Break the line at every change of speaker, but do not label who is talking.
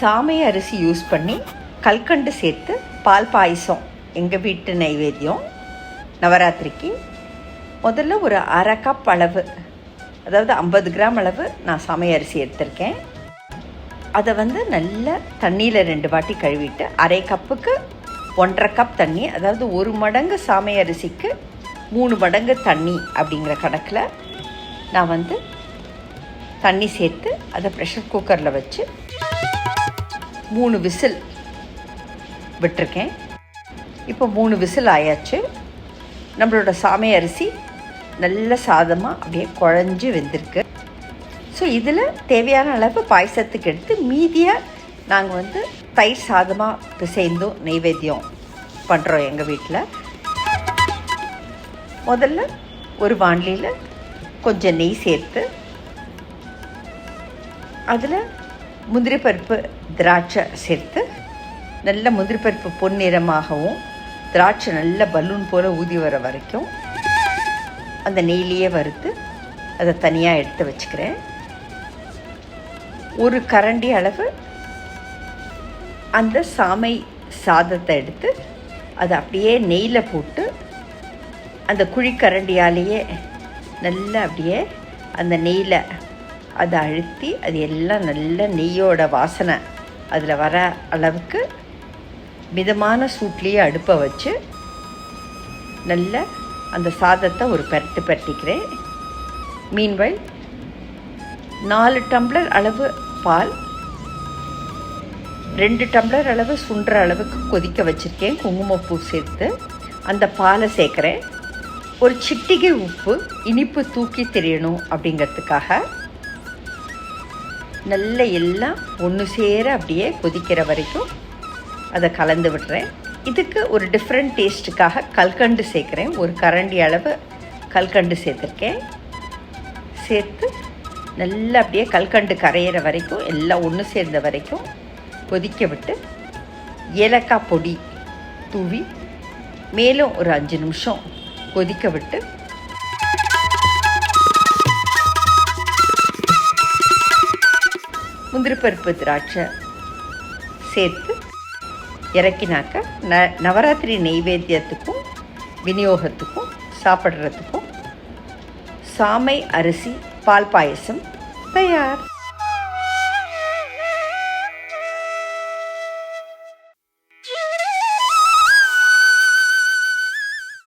சாமை அரிசி யூஸ் பண்ணி கல்கண்டு சேர்த்து பால் பாயசம் எங்கள் வீட்டு நைவேத்தியம் நவராத்திரிக்கு முதல்ல ஒரு அரை கப் அளவு அதாவது ஐம்பது கிராம் அளவு நான் சாமை அரிசி எடுத்திருக்கேன். அதை வந்து நல்லா தண்ணியில் ரெண்டு வாட்டி கழுவிட்டு அரை கப்புக்கு ஒன்றரை கப் தண்ணி அதாவது ஒரு மடங்கு சாமை அரிசிக்கு மூணு மடங்கு தண்ணி அப்படிங்கிற கணக்கில் நான் வந்து தண்ணி சேர்த்து அதை ப்ரெஷர் குக்கரில் வச்சு மூணு விசில் விட்டிருக்கேன். இப்போ மூணு விசில் ஆயாச்சு. நம்மளோட சாமை அரிசி நல்ல சாதமாக அப்படியே குழஞ்சி வெந்திருக்கு. ஸோ இதில் தேவையான அளவு பாயசத்துக்கு எடுத்து மீதியாக நாங்கள் வந்து தயிர் சாதமாக பிசைந்தும் நெய்வேத்தியம் பண்ணுறோம் எங்கள் வீட்டில் முதல்ல ஒரு வாண்டியில் கொஞ்சம் நெய் சேர்த்து அதில் முந்திரி பருப்பு திராட்சை சேர்த்து நல்ல முந்திரி பருப்பு பொன்னிறமாகவும் திராட்சை நல்ல பலூன் போல் ஊதி வர வரைக்கும் அந்த நெய்லியே வறுத்து அதை தனியாக எடுத்து வச்சுக்கிறேன். ஒரு கரண்டி அளவு அந்த சாமை சாதத்தை எடுத்து அதை அப்படியே நெய்யில் போட்டு அந்த குழிக்கரண்டியாலேயே நல்லா அப்படியே அந்த நெய்யில் அதை அழுத்தி அது எல்லாம் நல்ல நெய்யோட வாசனை அதில் வர அளவுக்கு மிதமான சூட்லேயே அடுப்பை வச்சு நல்ல அந்த சாதத்தை ஒரு பரட்டு பரட்டிக்கிறேன். மீன்வெல் நாலு டம்ளர் அளவு பால் ரெண்டு டம்ளர் அளவு சுண்டுற அளவுக்கு கொதிக்க வச்சுருக்கேன். குங்குமப்பூ சேர்த்து அந்த பாலை சேர்க்குறேன். ஒரு சிட்டிகை உப்பு இனிப்பு தூக்கி தெரியணும் அப்படிங்கிறதுக்காக நல்ல எல்லாம் ஒன்று சேர அப்படியே கொதிக்கிற வரைக்கும் அதை கலந்து விடுறேன். இதுக்கு ஒரு டிஃப்ரெண்ட் டேஸ்ட்டுக்காக கல்கண்டு சேர்க்குறேன். ஒரு கரண்டி அளவு கல்கண்டு சேர்த்துருக்கேன். சேர்த்து நல்லா அப்படியே கல்கண்டு கரையிற வரைக்கும் எல்லாம் ஒன்று சேர்ந்த வரைக்கும் கொதிக்க விட்டு ஏலக்காய் பொடி தூவி மேலும் ஒரு அஞ்சு நிமிஷம் கொதிக்க விட்டு முந்திரி பருப்பு திராட்சை சேர்த்து இறக்கினாக்க ந நவராத்திரி நெய்வேத்தியத்துக்கும் விநியோகத்துக்கும் சாப்பிட்றதுக்கும் சாமை அரிசி பால் பாயசம் தயார்.